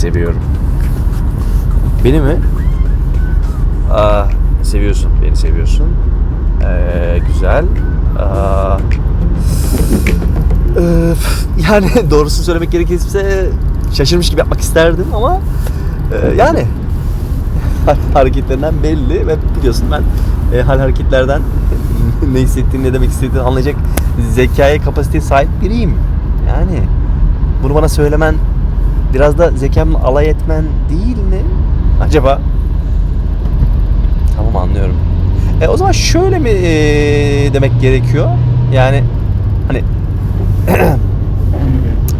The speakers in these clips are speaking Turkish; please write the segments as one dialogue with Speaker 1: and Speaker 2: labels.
Speaker 1: seviyorum. Beni mi? Aa, seviyorsun. Beni seviyorsun. Ee, güzel. Aa, öf, yani doğrusunu söylemek gerekirse şaşırmış gibi yapmak isterdim ama e, yani hareketlerinden belli ve biliyorsun ben e, hal hareketlerden ne hissettiğini ne demek istediğini anlayacak zekaya kapasiteye sahip biriyim. Yani bunu bana söylemen biraz da zekamla alay etmen değil mi? Acaba? Tamam anlıyorum. E, o zaman şöyle mi e, demek gerekiyor? Yani hani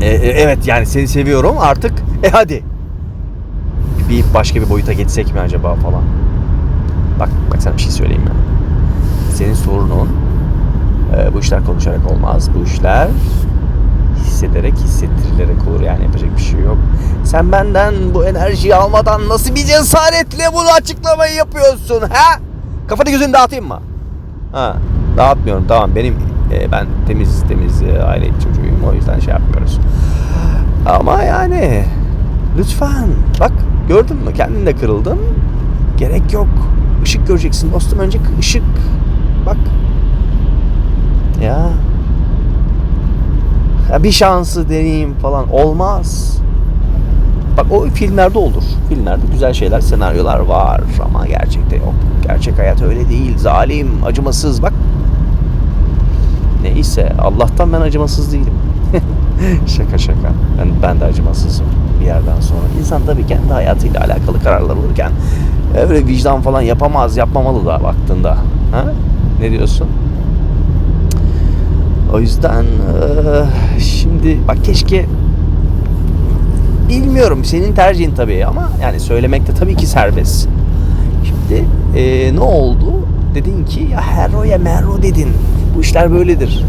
Speaker 1: e, e, evet yani seni seviyorum artık. E hadi. Bir başka bir boyuta geçsek mi acaba falan. Bak bak sana bir şey söyleyeyim ben. Senin sorunun e, bu işler konuşarak olmaz. Bu işler hissederek, hissettirilerek olur. Yani yapacak. Sen benden bu enerjiyi almadan nasıl bir cesaretle bunu açıklamayı yapıyorsun ha? Kafanı gözünü dağıtayım mı? Ha, dağıtmıyorum tamam benim e, ben temiz temiz e, aile çocuğuyum o yüzden şey yapmıyoruz. Ama yani lütfen bak gördün mü kendin de kırıldın. Gerek yok. Işık göreceksin dostum önce ışık. Bak. Ya. ya bir şansı deneyeyim falan olmaz. O filmlerde olur. Filmlerde güzel şeyler, senaryolar var ama gerçekte yok. Gerçek hayat öyle değil. Zalim, acımasız. Bak. Neyse Allah'tan ben acımasız değilim. şaka şaka. Ben, ben de acımasızım bir yerden sonra. İnsan tabii kendi hayatıyla alakalı kararlar alırken öyle vicdan falan yapamaz, yapmamalı da baktığında. Ha? Ne diyorsun? O yüzden şimdi bak keşke bilmiyorum senin tercihin tabii ama yani söylemekte tabii ki serbest. Şimdi eee, ne oldu? Dedin ki ya Herro'ya Merro dedin. Bu işler böyledir.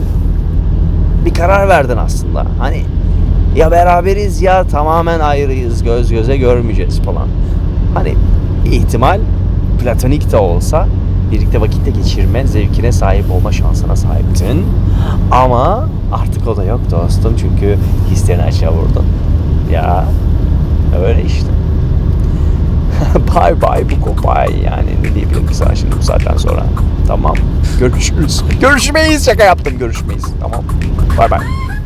Speaker 1: Bir karar verdin aslında. Hani ya beraberiz ya tamamen ayrıyız. Göz göze görmeyeceğiz falan. Hani bir ihtimal platonik de olsa birlikte vakitte geçirme zevkine sahip olma şansına sahiptin. Ama artık o da yok dostum çünkü hislerini açığa vurdun. Ya öyle işte. bye bye bu kopay yani ne diyebilirim sana şimdi bu saatten sonra. Tamam görüşürüz. Görüşmeyiz şaka yaptım görüşmeyiz. Tamam bye bye.